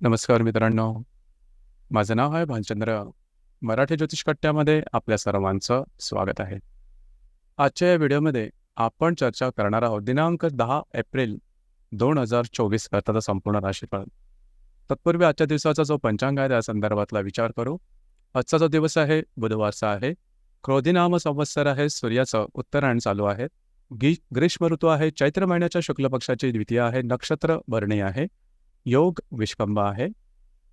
नमस्कार मित्रांनो. माझं नाव आहे भानचंद्र मराठी ज्योतिष कट्ट्यामध्ये आपल्या सर्वांचं स्वागत आहे. आजच्या या व्हिडिओमध्ये आपण चर्चा करणार आहोत दिनांक दहा एप्रिल 2024 करताचा संपूर्ण राशीफळ. तत्पूर्वी आजच्या दिवसाचा जो पंचांग आहे त्या संदर्भातला विचार करू. आजचा जो दिवस आहे बुधवारचा आहे. क्रोधिनाम संवत्सर आहे. सूर्याचं उत्तरायण चालू आहे. गी ग्रीष्म ऋतू आहे. चैत्र महिन्याच्या शुक्ल पक्षाची द्वितीय आहे. नक्षत्र भरणी आहे. योग विश्वंबा आहे.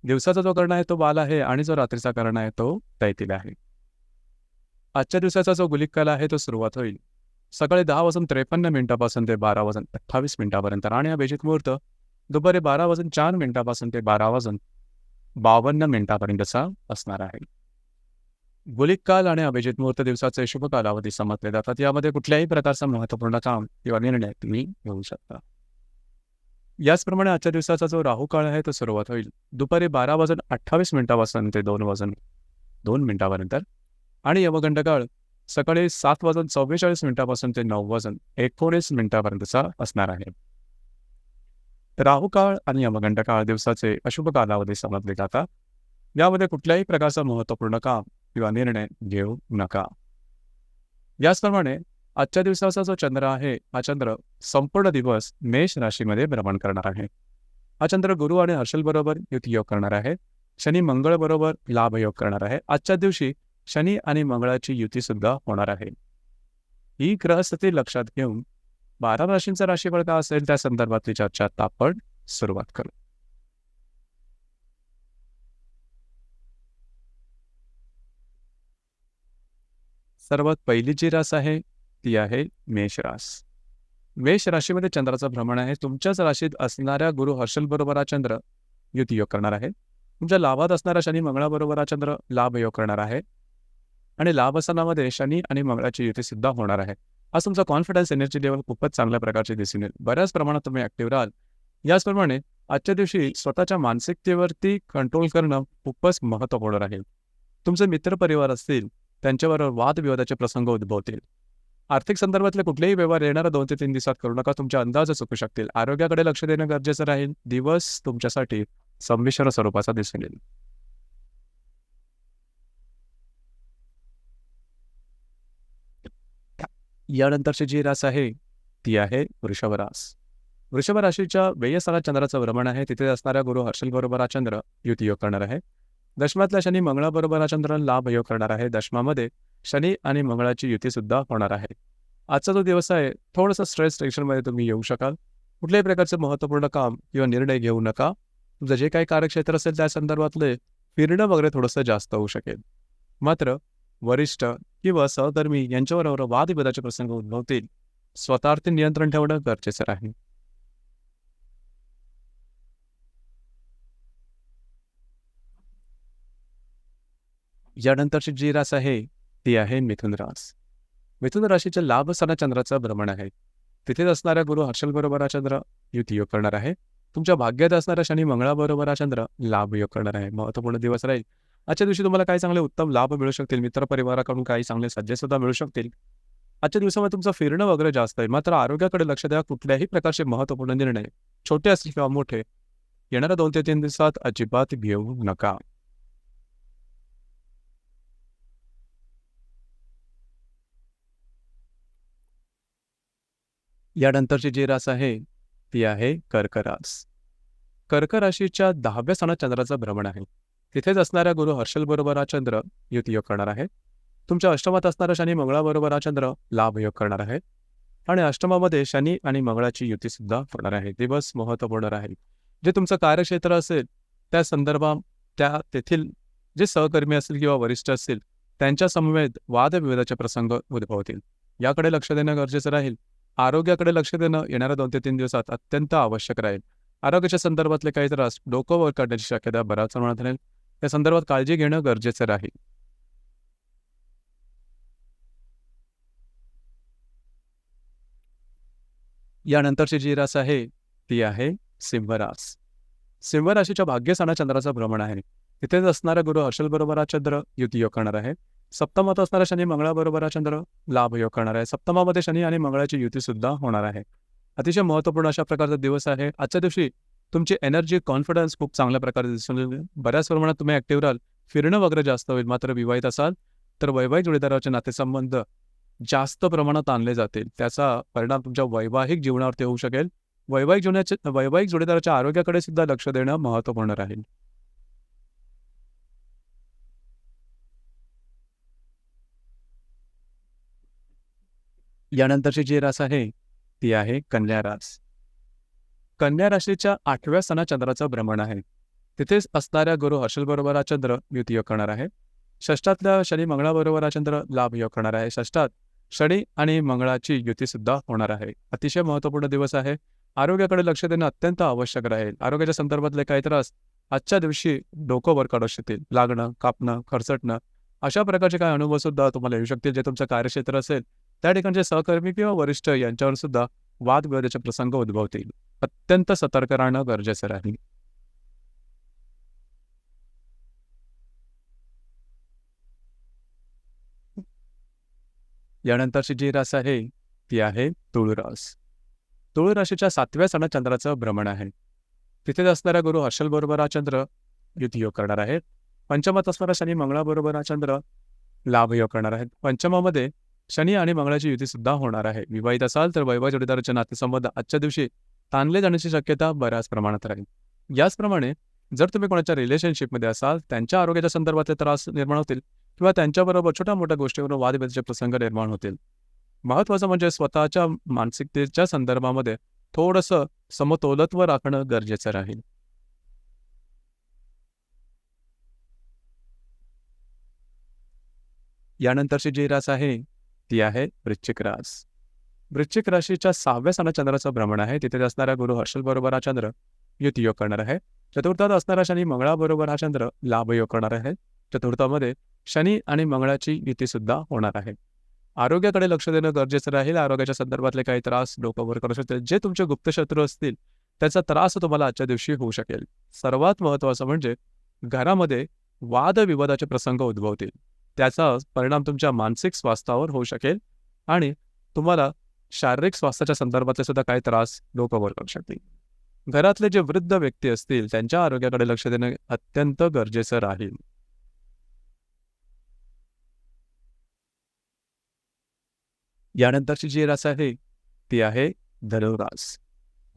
दिवसाचा जो कर्ण आहे तो बाल आहे आणि जो रात्रीचा कर्ण आहे तो तैतील आहे. आजच्या दिवसाचा जो गुलिक काल आहे तो सुरुवात होईल सकाळी दहा वाजून 53 मिनिटापासून ते 12 वाजून 28 मिनिटापर्यंत आणि अभिजित मुहूर्त दुपारी 12 वाजून चार मिनिटापासून ते 12 वाजून 52 मिनिटापर्यंतचा असणार आहे. गुलिक काल आणि अभिजित मुहूर्त दिवसाचे शुभ कालावधी समजले जातात. यामध्ये कुठल्याही प्रकारचा महत्त्वपूर्ण काम किंवा निर्णय तुम्ही घेऊ शकता. याचप्रमाणे आजच्या दिवसाचा जो राहू काळ आहे तो सुरुवात होईल दुपारी 12 वाजून 28 मिनिटापासून ते दोन वाजून दोन मिनिटापर्यंत आणि यमगंड काळ सकाळी सात वाजून 44 मिनिटापासून ते नऊ वाजून 19 मिनिटापर्यंतचा असणार आहे. राहू काळ आणि यमगंड काळ दिवसाचे अशुभ कालावधी समजले जातात. यामध्ये कुठल्याही प्रकारचं महत्त्वपूर्ण काम किंवा निर्णय घेऊ नका. याचप्रमाणे आजच्या दिवसाचा जो चंद्र आहे हा चंद्र संपूर्ण दिवस मेष राशीमध्ये भ्रमण करणार आहे. हा चंद्र गुरु आणि हर्षल बरोबर युती योग करणार आहे. शनी मंगळ बरोबर लाभ योग करणार आहे. आजच्या दिवशी शनी आणि मंगळाची युती सुद्धा होणार आहे. ही ग्रहस्थिती लक्षात घेऊन 12 राशींचा राशीफळ का असेल त्या संदर्भातली चर्चा आता आपण सुरुवात करू. सर्वात पहिली जी रास आहे ती आहे मेष रास. मेष राशीमध्ये चंद्राचं भ्रमण आहे. तुमच्याच राशीत असणाऱ्या गुरु हर्षल बरोबर हा चंद्र युती योग करणार आहे. तुमच्या लाभात असणारा शनी मंगळाबरोबर हा चंद्र लाभ योग करणार आहे. आणि लाभसनामध्ये शनी आणि मंगळाची युती सुद्धा होणार आहे. आज तुमचा कॉन्फिडन्स एनर्जी लेवल खूपच चांगल्या प्रकारची दिसून येईल. बऱ्याच प्रमाणात तुम्ही ॲक्टिव्ह राहाल. याचप्रमाणे आजच्या दिवशी स्वतःच्या मानसिकतेवरती कंट्रोल करणं खूपच महत्त्वपूर्ण राहील. तुमचे मित्रपरिवार असतील त्यांच्याबरोबर वादविवादाचे प्रसंग उद्भवतील. आर्थिक संदर्भातले कुठलेही व्यवहार येणारा दोन ते तीन दिवसात करू नका. तुमच्या अंदाज चुकू शकतील. आरोग्याकडे लक्ष देणं गरजेचं राहील. दिवस तुमच्यासाठी संमिश्र स्वरूपाचा दिसून येईल. यानंतरची जी रास आहे ती आहे वृषभ रास. वृषभ राशीच्या व्ययस्थानात चंद्राचं भ्रमण आहे. तिथे असणाऱ्या गुरु हर्षल बरोबर हा चंद्र युती योग करणार आहे. दशमातल्या शनी मंगळाबरोबर हा चंद्र लाभ योग करणार आहे. दशमामध्ये शनी आणि मंगळाची युतीसुद्धा होणार आहे. आजचा जो दिवस आहे थोडंसं स्ट्रेस टेन्शनमध्ये तुम्ही येऊ शकाल. कुठल्याही प्रकारचं महत्त्वपूर्ण काम किंवा निर्णय घेऊ नका. तुमचं जे काही कार्यक्षेत्र असेल त्या संदर्भातले फिरणं वगैरे थोडंसं जास्त होऊ शकेल. मात्र वरिष्ठ किंवा सहकर्मी यांच्याबरोबर वादविवादाचे प्रसंग उद्भवतील. स्वतःवरती नियंत्रण ठेवणं गरजेचं राहील. यानंतरची जी रास आहे ती आहे मिथुन रास. मिथुन राशीच्या लाभ स्थानात चंद्राचं भ्रमण आहे. तिथेच असणाऱ्या गुरु हर्षल बरोबर हा चंद्र युती योग करणार आहे. तुमच्या भाग्यात असणाऱ्या शनी मंगळाबरोबर हा चंद्र लाभ योग करणार आहे. महत्त्वपूर्ण दिवस राहील. आजच्या दिवशी तुम्हाला काही चांगले उत्तम लाभ मिळू शकतील. मित्रपरिवाराकडून काही चांगले सल्ले सुद्धा मिळू शकतील. आजच्या दिवसामध्ये तुमचं फिरणं वगैरे जास्त आहे. मात्र आरोग्याकडे लक्ष द्या. कुठल्याही प्रकारचे महत्त्वपूर्ण निर्णय छोटे असतील किंवा मोठे येणाऱ्या दोन ते तीन दिवसात अजिबात घेऊ नका. यानंतरची जी रास आहे ती आहे कर्क रास. कर्क राशीच्या 10व्या स्थानात चंद्राचं भ्रमण आहे. तिथेच असणाऱ्या गुरु हर्षल बरोबर हा चंद्र युती योग करणार आहे. तुमच्या अष्टमात असणारा शनी मंगळाबरोबर हा चंद्र लाभ योग करणार आहे. आणि अष्टमामध्ये शनी आणि मंगळाची युती सुद्धा होणार आहे. दिवस महत्त्वपूर्ण राहील. जे तुमचं कार्यक्षेत्र असेल त्या संदर्भात त्या तेथील जे सहकर्मी असतील किंवा वरिष्ठ असतील त्यांच्या समवेत वादविवादाचे प्रसंग उद्भवतील. याकडे लक्ष देणं गरजेचं राहील. आरोग्याकडे लक्ष देणं येणाऱ्या दोन ते तीन दिवसात अत्यंत आवश्यक राहील. आरोग्याच्या संदर्भातले काही त्रास डोकं वर काढण्याची शक्यता बऱ्याच प्रमाणात राहील. त्या संदर्भात काळजी घेणं गरजेचं राहील. यानंतरची जी रास आहे ती आहे सिंहरास सिंहराशीच्या सिंह राशीच्या चंद्राचं भ्रमण आहे. तिथेच असणारा गुरु हर्षल बरोबर हा चंद्र युती योग करणार आहे. सप्तमात असणारा शनी मंगळाबरोबर हा चंद्र लाभ योग करणार आहे. सप्तमामध्ये शनी आणि मंगळाची युती सुद्धा होणार आहे. अतिशय महत्त्वपूर्ण अशा प्रकारचा दिवस आहे. आजच्या दिवशी तुमची एनर्जी कॉन्फिडन्स खूप चांगल्या प्रकारे दिसून येईल बऱ्याच प्रमाणात तुम्ही ॲक्टिव्ह राहाल फिरणं वगैरे जास्त होईल मात्र विवाहित असाल तर वैवाहिक जोडीदाराचे नातेसंबंध जास्त प्रमाणात आणले जातील त्याचा परिणाम तुमच्या वैवाहिक जीवनावरती होऊ शकेल वैवाहिक जीवनाच्या वैवाहिक जोडीदाराच्या आरोग्याकडे सुद्धा लक्ष देणं महत्त्वपूर्ण राहील यानंतरची जी रास आहे ती आहे कन्या रास. कन्या राशीच्या आठव्या सणा चंद्राचं भ्रमण आहे. तिथेच असणाऱ्या गुरु हर्षलबरोबर हा चंद्र युती करणार आहे. षष्टातल्या शनी मंगळाबरोबर हा चंद्र लाभ योग करणार आहे. षष्टात शनी आणि मंगळाची युती सुद्धा होणार आहे. अतिशय महत्त्वपूर्ण दिवस आहे. आरोग्याकडे लक्ष देणं अत्यंत आवश्यक राहील. आरोग्याच्या संदर्भातले काही त्रास आजच्या दिवशी डोकं वर काढू शकतील. लागणं कापणं खरचटणं अशा प्रकारचे काही अनुभव सुद्धा तुम्हाला येऊ शकतील जे तुमचं कार्यक्षेत्र असेल त्या ठिकाणचे सहकर्मी किंवा वरिष्ठ यांच्यावर सुद्धा वादविवादाचे प्रसंग उद्भवतील. अत्यंत सतर्क राहणं गरजेचं राहील. यानंतरची जी रास आहे ती आहे तुळरास तुळ राशीच्या सातव्या सण चंद्राचं भ्रमण आहे. तिथेच असणारा गुरु हर्षल बरोबर हा चंद्र युतीयोग करणार आहे पंचमात असणारा शनी मंगळाबरोबर हा चंद्र लाभयोग करणार आहेत. पंचमामध्ये शनी आणि मंगळाची युती सुद्धा होणार आहे. विवाहित असाल तर वैवाहिक जोडीदाराचे नातेसंबंध आजच्या दिवशी ताणले जाण्याची शक्यता बऱ्याच प्रमाणात राहील. याचप्रमाणे जर तुम्ही कोणाच्या रिलेशनशिपमध्ये असाल त्यांच्या आरोग्याच्या संदर्भातले त्रास निर्माण होतील किंवा त्यांच्याबरोबर छोट्या मोठ्या गोष्टीवरून वादविवादाचे प्रसंग निर्माण होतील. महत्वाचं म्हणजे स्वतःच्या मानसिकतेच्या संदर्भामध्ये थोडंसं समतोलत्व राखणं गरजेचं राहील. यानंतरची जी रास आहे ती आहे वृश्चिक रास. वृश्चिक राशीच्या सहाव्या स्थानात चंद्राचं भ्रमण आहे. तिथे असणाऱ्या गुरु हर्षल बरोबर हा चंद्र युती योग करणार आहे. चतुर्थात असणारा शनी मंगळाबरोबर हा चंद्र लाभ योग करणार आहे. चतुर्थामध्ये शनी आणि मंगळाची युती सुद्धा होणार आहे. आरोग्याकडे लक्ष देणं गरजेचं राहील. आरोग्याच्या संदर्भातले काही त्रास डोकंवर करू शकतील. जे तुमचे गुप्तशत्रू असतील त्याचा त्रास तुम्हाला आजच्या दिवशी होऊ शकेल. सर्वात महत्त्वाचं म्हणजे घरामध्ये वादविवादाचे प्रसंग उद्भवतील. त्याचा परिणाम तुमच्या मानसिक स्वास्थ्यावर होऊ शकेल आणि तुम्हाला शारीरिक स्वास्थ्याच्या संदर्भातले सुद्धा काही त्रास डोकंवर करू शकतील. घरातले जे वृद्ध व्यक्ती असतील त्यांच्या आरोग्याकडे लक्ष देणं अत्यंत गरजेचं राहील. यानंतरची जी रास आहे ती आहे धनुरास.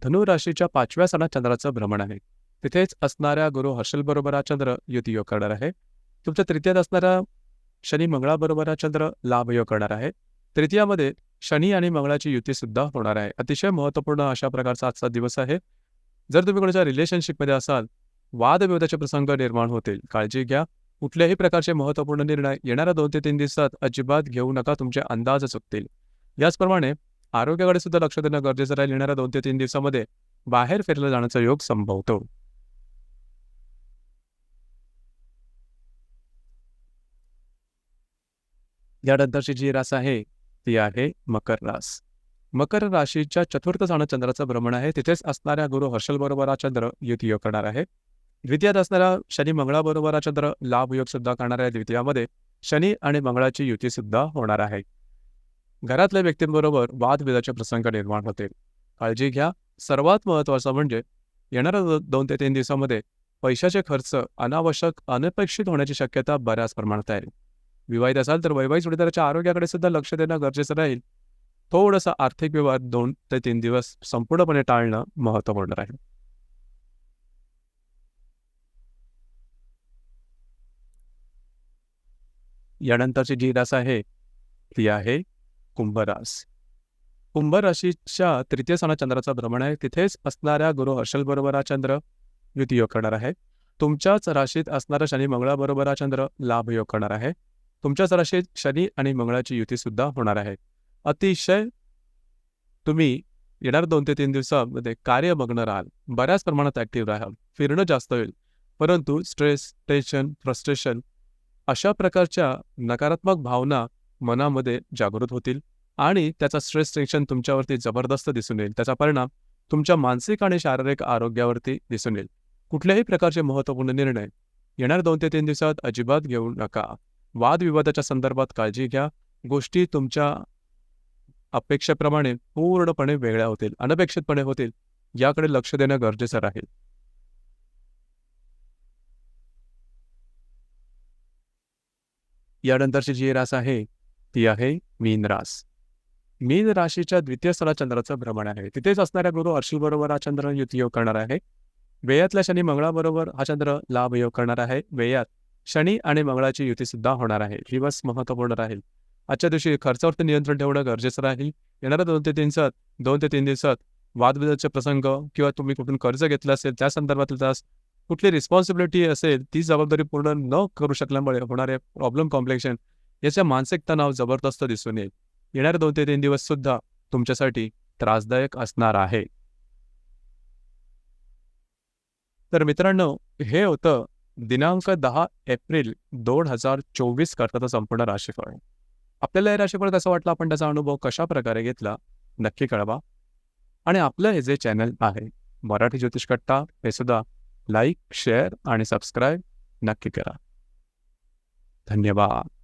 धनुराशीच्या पाचव्या सणात चंद्राचं भ्रमण आहे. तिथेच असणाऱ्या गुरु हर्षल बरोबर हा चंद्र युती योग करणार आहे. तुमच्या तृतीयात असणारा शनी मंगळाबरोबर हा चंद्र लाभ योग करणार आहे. तृतीयामध्ये शनी आणि मंगळाची युती सुद्धा होणार आहे. अतिशय महत्त्वपूर्ण अशा प्रकारचा आजचा दिवस आहे. जर तुम्ही कोणाच्या रिलेशनशिपमध्ये असाल वादविवादाचे प्रसंग निर्माण होतील. काळजी घ्या. कुठल्याही प्रकारचे महत्त्वपूर्ण निर्णय येणाऱ्या दोन ते तीन दिवसात अजिबात घेऊ नका तुमचे अंदाज चुकतील. याचप्रमाणे आरोग्याकडे सुद्धा लक्ष देणं गरजेचं राहील. येणाऱ्या दोन ते तीन दिवसामध्ये बाहेर फिरलं जाण्याचा योग संभवतो. यानंतरची जी रास आहे ती आहे मकर रास. मकर राशीच्या चतुर्थ स्थान चंद्राचं भ्रमण आहे. तिथेच असणाऱ्या गुरु हर्षल बरोबर हा चंद्र युती योग करणार आहे. द्वितीयात असणाऱ्या शनी मंगळाबरोबर हा चंद्र लाभ योग सुद्धा करणार आहे. द्वितीयामध्ये शनी आणि मंगळाची युती सुद्धा होणार आहे. घरातल्या व्यक्तींबरोबर वादविदाचे प्रसंग निर्माण होतील. काळजी घ्या. सर्वात महत्वाचं म्हणजे येणाऱ्या दोन ते तीन दिवसामध्ये पैशाचे खर्च अनावश्यक अनपेक्षित होण्याची शक्यता बऱ्याच प्रमाणात आहे. विवाहित असाल तर वैवाहिक जोडीदाराच्या आरोग्याकडे सुद्धा लक्ष देणं गरजेचं राहील. थोडंसं आर्थिक व्यवहार दोन ते तीन दिवस संपूर्णपणे टाळणं महत्त्वपूर्ण राहील. यानंतरची जी रास आहे ती आहे कुंभरास. कुंभ राशीच्या तृतीय सणा चंद्राचा भ्रमण आहे. तिथेच असणाऱ्या गुरु हर्षल बरोबर हा चंद्र युती योग करणार आहे. तुमच्याच राशीत असणारा शनी मंगळाबरोबर हा चंद्र लाभ योग करणार आहे. तुमच्याच राशीत शनी आणि मंगळाची युती सुद्धा होणार आहे. अतिशय तुम्ही येणार दोन ते तीन दिवसामध्ये कार्यमग्न राहाल बऱ्याच प्रमाणात ॲक्टिव्ह राहाल फिरणं जास्त होईल. परंतु स्ट्रेस टेन्शन फ्रस्ट्रेशन अशा प्रकारच्या नकारात्मक भावना मनामध्ये जागृत होतील आणि त्याचा स्ट्रेस टेन्शन तुमच्यावरती जबरदस्त दिसून येईल. त्याचा परिणाम तुमच्या मानसिक आणि शारीरिक आरोग्यावरती दिसून येईल. कुठल्याही प्रकारचे महत्त्वपूर्ण निर्णय येणार दोन ते तीन दिवसात अजिबात घेऊ नका. वादविवादाच्या संदर्भात काळजी घ्या. गोष्टी तुमच्या अपेक्षेप्रमाणे पूर्णपणे वेगळ्या होतील अनपेक्षितपणे होतील याकडे लक्ष देणं गरजेचं राहील. यानंतरची जी रास आहे ती आहे मीन रास. मीन राशीच्या द्वितीय स्थळा चंद्राचं भ्रमण आहे. तिथेच असणाऱ्या गुरु अर्शीबरोबर हा चंद्र युती योग करणार आहे. वेयातल्या शनी मंगळाबरोबर हा चंद्र लाभ योग करणार आहे. वेयात शनी आणि मंगळाची युती सुद्धा होणार आहे. दिवस महत्त्वपूर्ण राहील. आजच्या दिवशी खर्चावरती नियंत्रण ठेवणं गरजेचं राहील. येणाऱ्या दोन ते तीन दिवसात दोन ते तीन दिवसात वादविवादाचे प्रसंग किंवा तुम्ही कुठून कर्ज घेतलं असेल त्या संदर्भातला तास कुठली रिस्पॉन्सिबिलिटी असेल ती जबाबदारी पूर्ण न करू शकल्यामुळे होणारे प्रॉब्लेम कॉम्प्लेक्शन याचा मानसिक तणाव जबरदस्त दिसून येईल. येणारे दोन ते तीन दिवस सुद्धा तुमच्यासाठी त्रासदायक असणार आहे. तर मित्रांनो हे होतं दिनांक दहा एप्रिल दोन हजार चोवीस करताचं संपूर्ण राशीफळ. आपल्याला हे राशीफळ कसं वाटलं? आपण त्याचा अनुभव कशा प्रकारे घेतला? नक्की कळवा. आणि आपलं हे जे चॅनल आहे मराठी ज्योतिष कट्टा हे सुद्धा लाईक शेअर आणि सबस्क्राईब नक्की करा. धन्यवाद.